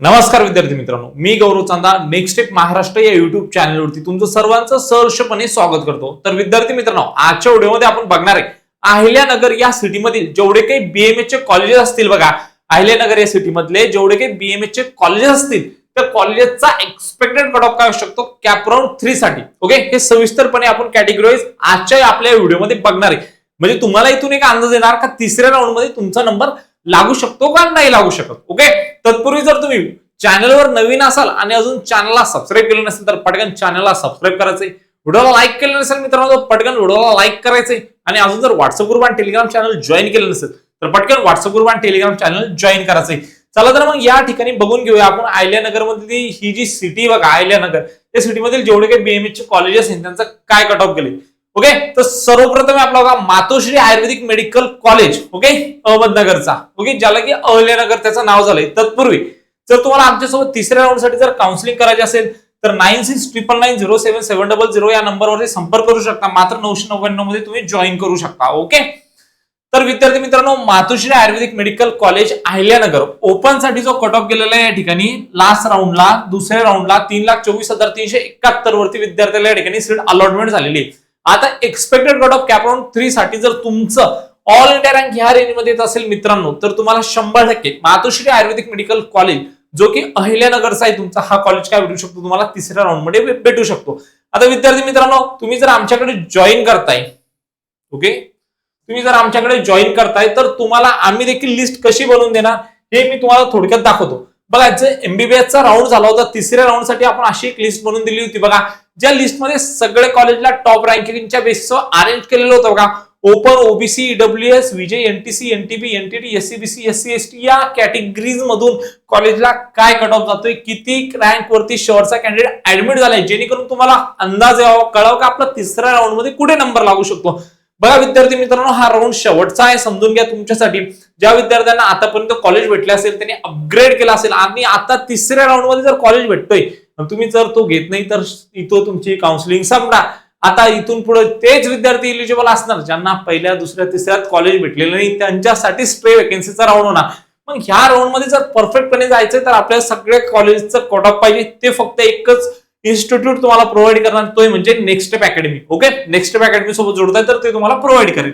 नमस्कार विद्यार्थी मित्रांनो मी गौरव चांदा नेक्स्ट स्टेप महाराष्ट्र या युट्यूब चॅनलवरती तुमचं सर्वांचं सहर्षपणे स्वागत करतो. तर विद्यार्थी मित्रांनो आजच्या व्हिडिओमध्ये आपण बघणार आहे अहिल्यानगर या सिटीमधील जेवढे काही बीएमएस चे कॉलेजेस असतील बघा अहिल्यानगर या सिटीमधले जेवढे काही बीएमएस चे कॉलेजेस असतील त्या कॉलेजचा एक्सपेक्टेड कट ऑफ काय असू शकतो? कॅपराऊंड थ्री साठी. ओके हे सविस्तरपणे आपण कॅटेगरीज आजच्या आपल्या व्हिडिओमध्ये बघणार आहे. म्हणजे तुम्हाला इथून एक अंदाज येणार का तिसऱ्या राऊंडमध्ये तुमचा नंबर लागू शकतो का? नाही लागू शकत. ओके तत्पूर्वी जर तुम्ही चॅनलवर नवीन असाल आणि अजून चॅनलला सबस्क्राईब केलं नसेल तर पटकन चॅनलला सबस्क्राईब करायचंय. व्हिडिओला लाईक केलं नसेल मित्रांनो पटकन व्हिडिओला लाईक करायचंय. आणि अजून जर व्हॉट्सअप ग्रुप आणि टेलिग्राम चॅनल जॉईन केलं नसेल तर पटकन व्हॉट्सअप ग्रुप आणि टेलिग्राम चॅनल जॉईन करायचंय. चला तर मग या ठिकाणी बघून घेऊया आपण आयल्यानगर मधली ही जी सिटी बघा आयल्यानगर. त्या सिटीमधील जेवढे काही बीएमएस चे कॉलेजेस आहेत त्यांचं काय कट ऑफ केले ओके तर सर्वप्रथम आपला होता Matoshri Ayurvedic medical college okay अहमदनगरचा okay ज्याला की अहल्यानगर त्याचं नाव झालंय. तत्पूर्वी जर तुम्हाला आमच्यासोबत तिसऱ्या राऊंडसाठी जर काउन्सिलिंग करायचे असेल तर nine six triple nine zero seven seven double zero या नंबरवरती संपर्क करू शकता. मात्र नऊशे नव्याण्णवमध्ये तुम्ही जॉईन करू शकता ओके तर विद्यार्थी मित्रांनो मातोश्री आयुर्वेदिक मेडिकल कॉलेज अहिल्यानगर ओपनसाठी जो कट ऑफ केलेला आहे या ठिकाणी लास्ट राऊंडला दुसऱ्या राऊंडला तीन लाख चोवीस हजार तीनशे एकाहत्तर वरती विद्यार्थ्याला या ठिकाणी सीट अलॉटमेंट झालेली आहे. आता expected cut off CAP round three साठी जर तुमचं ऑल इंडिया रँक ह्या रेंजमध्ये येत असेल मित्रांनो तर तुम्हाला शंभर टक्के मातोश्री आयुर्वेदिक मेडिकल कॉलेज जो की अहिल्यानगरचा आहे तुमचा हा कॉलेज काय भेटू शकतो तुम्हाला? तिसऱ्या राऊंडमध्ये भेटू शकतो. आता विद्यार्थी मित्रांनो तुम्ही जर आमच्याकडे जॉईन करताय ओके तुम्ही जर आमच्याकडे जॉईन करताय तर तुम्हाला आम्ही देखील लिस्ट कशी बनवून देणार हे मी तुम्हाला थोडक्यात दाखवतो. बघा जे एमबीबीएसचा राऊंड झाला होता तिसऱ्या राऊंडसाठी आपण अशी एक लिस्ट बनवून दिली होती बघा. ज्या लिस्टमध्ये सगळे कॉलेजला टॉप रँकिंगच्या बेसवर अरेंज केलेलं होतं बघा. Open OBC W S VJ NTC NTB NTT SEBC SC ST या कॅटेगरीज मधून कॉलेजला काय कट ऑफ जातोय किती रँक वरती शेवटचा कॅन्डिडेट ऍडमिट झालाय जेणेकरून तुम्हाला अंदाज यावा कळावं का आपला तिसऱ्या राऊंडमध्ये कुठे नंबर लागू शकतो? बघा विद्यार्थी मित्रांनो हा राऊंड शेवटचा आहे समजून घ्या तुमच्यासाठी. ज्या विद्यार्थ्यांना आतापर्यंत कॉलेज भेटले असेल त्यांनी अपग्रेड केला असेल आणि आता तिसऱ्या राऊंडमध्ये जर कॉलेज भेटतोय तुम्ही जर तो घेत नाही तर इथं तुमची काउन्सिलिंग संपणार. आता इथून पुढे तेच विद्यार्थी इलिजिबल असणार ज्यांना पहिल्या दुसऱ्या तिसऱ्यात कॉलेज भेटलेलं नाही त्यांच्यासाठी स्ट्रे वेकेन्सीचा राऊंड होणार. मग ह्या राऊंडमध्ये जर परफेक्टपणे जायचंय तर आपल्याला सगळ्या कॉलेजचं कट ऑफ पाहिजे. ते फक्त एकच इन्स्टिट्यूट तुम्हाला प्रोव्हाइड करणार तो म्हणजे next step academy okay next step academy सोबत जोडताय तर ते तुम्हाला प्रोव्हाइड करेल.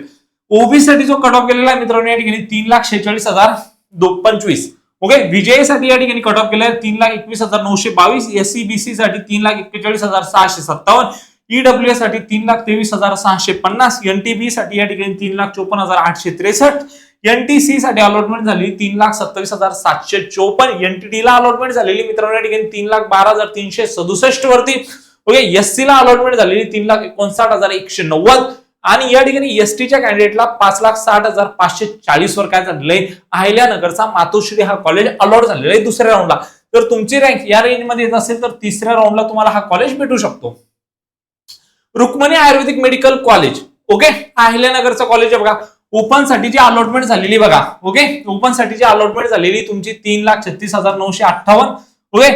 ओबीसाठी जो कट ऑफ केलेला आहे मित्रांनो या ठिकाणी तीन लाख शेहेचाळीस हजार दो पंचवीस. ओके विजयसाठी या ठिकाणी कट ऑफ केलं तीन लाख एकवीस हजार नऊशे बावीस एससीबीसी साठी तीन लाख एक्केचाळीस हजार सहाशे सत्तावन्न ईडब्ल्यू साठी तीन लाख तेवीस हजार सहाशे पन्नास एनटीबी साठी या ठिकाणी तीन लाख चोपन्न हजार आठशे त्रेसष्ट एनटीसी साठी अलॉटमेंट झालेली तीन लाख सत्तावीस हजार सातशे चोपन्न एनटीडी ला अलॉटमेंट झालेली मित्रांनो या ठिकाणी तीन लाख बारा हजार तीनशे सदुसष्ट वरती. ओके एससी ला अलॉटमेंट झालेली तीन लाख एकोणसाठ हजार एकशे नव्वद आणि या ठिकाणी एसटीच्या कॅन्डिडेटला पाच लाख साठ हजार पाचशे चाळीस वर काय झालेलं आहे? अहिल्यानगरचा मातोश्री हा कॉलेज अलॉट झालेला आहे दुसऱ्या राऊंडला तर तुमची रँक या रेंजमध्ये येत असेल तर तिसऱ्या राऊंडला तुम्हाला हा कॉलेज भेटू शकतो. Rukmani Ayurvedic medical college okay अहिल्यानगरचं college आहे बघा. ओपनसाठी जी अलॉटमेंट झालेली बघा. ओके ओपनसाठी जी अलॉटमेंट झालेली तुमची तीन लाख छत्तीस हजार नऊशे अठ्ठावन्न. ओके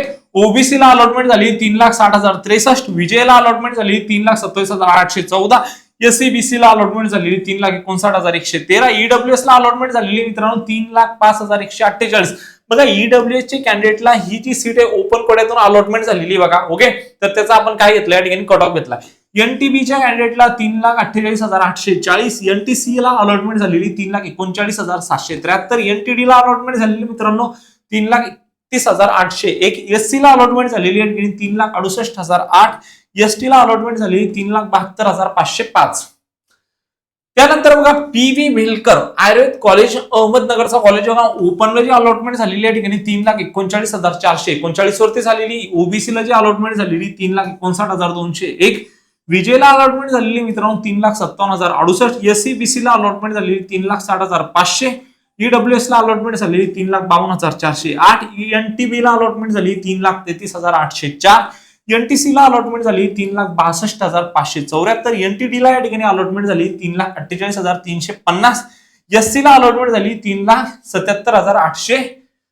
ओबीसीला अलॉटमेंट झाली तीन लाख साठ हजार त्रेसष्ट. विजयला अलॉटमेंट झाली तीन लाख सत्तावीस हजार आठशे चौदा. एससीबीसी ला अलॉटमेंट झालेली तीन लाख एकोणसाठ हजार एकशे तेरा ईडब्ल्यूएस ला अलॉटमेंट झालेली मित्रांनो तीन लाख पाच हजार एकशे अठ्ठेचाळीस. बघा ईडब्ल्यू च्या कॅन्डिडेटला ही जी सीट आहे ओपन कोड्यातून अलॉटमेंट झालेली बघा ओके तर त्याचा आपण काय घेतलं या ठिकाणी कट ऑफ घेतला एनटीबीच्या कॅन्डिडेटला तीन लाख अठ्ठेचाळीस हजार आठशे चाळीस एनटीसी ला अलॉटमेंट झालेली तीन लाख एकोणचाळीस हजार सातशे त्र्याहत्तर एनटीडी ला अलॉटमेंट झालेली मित्रांनो तीन लाख तीस हजार आठशे. एक एससी ला अलॉटमेंट झालेली आणि तीन लाख अडुसष्ट हजार आठ. एसटी ला अलॉटमेंट झालेली तीन लाख बहात्तर हजार पाचशे पाच. त्यानंतर बघा P V Bhelkar Ayurved college अहमदनगरचा college बघा ओपनला जी अलॉटमेंट झालेली आहे ठिकाणी तीन लाख एकोणचाळीस हजार चारशे. एकोणचाळीस वरती झालेली ओबीसीला जी अलॉटमेंट झालेली तीन लाख एकोणसाठ हजार दोनशे एक. विजयला अलॉटमेंट झालेली मित्रांनो तीन लाख सत्तावन्न हजार अडुसष्ट. एससीबीसीला अलॉटमेंट झालेली तीन लाख साठ हजार पाचशे. ईडब्ल्यूएस ला अलॉटमेंट झालेली तीन लाख बावन्न हजार चारशे आठ. एनटीबी ला अलॉटमेंट झाली तीन लाख तेहतीस हजार आठशे चार. एनटीसी ला अलॉटमेंट झाली तीन लाख बासष्ट हजार पाचशे चौऱ्याहत्तर. एनटीडी ला या ठिकाणी अलॉटमेंट झाली तीन लाख अठ्ठेचाळीस हजार तीनशे पन्नास. एससी ला अलॉटमेंट झाली तीन लाख सत्याहत्तर हजार आठशे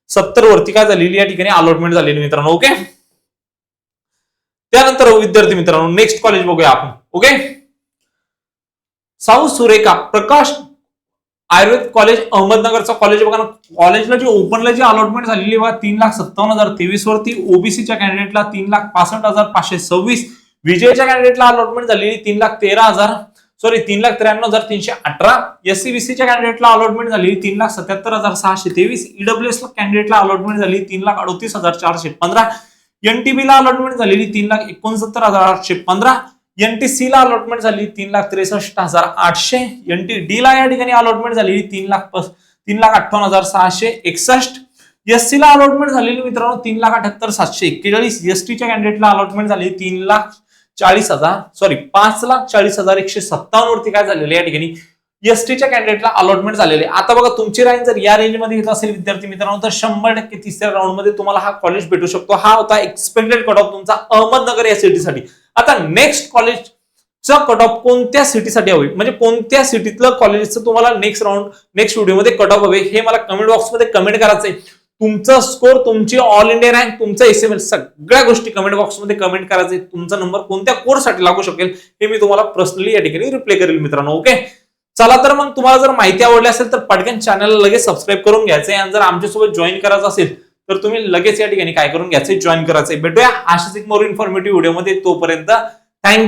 सत्तर वरती काय झालेली या ठिकाणी अलॉटमेंट झालेली मित्रांनो ओके? त्यानंतर विद्यार्थी मित्रांनो नेक्स्ट कॉलेज बघूया आपण ओके? साऊ सुरेखा प्रकाश आयुर्वेद कॉलेज अहमदनगरचं कॉलेज बघा ना. कॉलेजला जी ओपनला जी अलॉटमेंट झालेली बघा तीन लाख सत्तावन्न हजार. तेवीस वरती ओबीसीच्या कॅन्डिडेटला तीन लाख पासष्ट हजार पाचशे सव्वीस. विजयच्या कॅन्डिडेटला अलॉटमेंट झालेली तीन लाख तेरा हजार. सॉरी तीन लाख त्र्याण्णव हजार तीनशे अठरा. एस सी कॅन्डिडेटला अलॉटमेंट झाली तीन लाख सत्याहत्तर हजार सहाशे तेवीस. ईडब्ल्यू एस कॅन्डिडेटला अलॉटमेंट झाली तीन लाख अडतीस हजार चारशे पंधरा. एनटीबीला अलॉटमेंट झालेली तीन लाख एकोणसत्तर हजार आठशे पंधरा. एनटीसी ला अलॉटमेंट झाली तीन लाख त्रेसष्ट हजार आठशे. एनटी डी ला या ठिकाणी अलॉटमेंट झालेली तीन लाख तीन लाख अठ्ठावन्न हजार सहाशे एकसष्ट. एससी ला अलॉटमेंट झालेली मित्रांनो तीन लाख अठ्याहत्तर सातशे एक्केचाळीस. एसटीच्या कॅन्डिडेटला अलॉटमेंट झाली तीन लाख चाळीस हजार सॉरी पाच लाख चाळीस हजार एकशे सत्तावन्न वरती काय झालेले या ठिकाणी? एसटीच्या कॅन्डिडेटला अलॉटमेंट झालेले. आता बघा तुमची रँक जर या रेंजमध्ये येत असेल विद्यार्थी मित्रांनो तर शंभर टक्के तिसऱ्या राऊंडमध्ये तुम्हाला हा कॉलेज भेटू शकतो. हा होता एक्सपेक्टेड कट ऑफ तुमचा अहमदनगर या सिटीसाठी आता नेक्स्ट कॉलेजचा कट ऑफ कोणत्या सिटीसाठी हवी? म्हणजे कोणत्या सिटीतलं कॉलेजचं तुम्हाला नेक्स्ट राऊंड नेक्स्ट व्हिडिओमध्ये कट ऑफ हवे? हे मला कमेंट बॉक्समध्ये कमेंट करायचंय. तुमचा स्कोर तुमची ऑल इंडिया रँक तुमचा एस एम एल सगळ्या गोष्टी कमेंट बॉक्समध्ये कमेंट करायचे तुमचा नंबर कोणत्या कोर्ससाठी लागू शकेल हे मी तुम्हाला पर्सनली या ठिकाणी रिप्लाय करेल मित्रांनो ओके चला तर मग तुम्हाला जर माहिती आवडली असेल तर पटकन चॅनलला लगेच सबस्क्राईब करून घ्यायचं आणि जर आमच्यासोबत जॉईन करायचं असेल तर तुम्ही लगेच या ठिकाणी काय करून घ्यायचं? जॉईन करायचं भेटूया. अशाच एक मोर इन्फॉर्मेटिव्ह व्हिडिओमध्ये तोपर्यंत. थँक्यू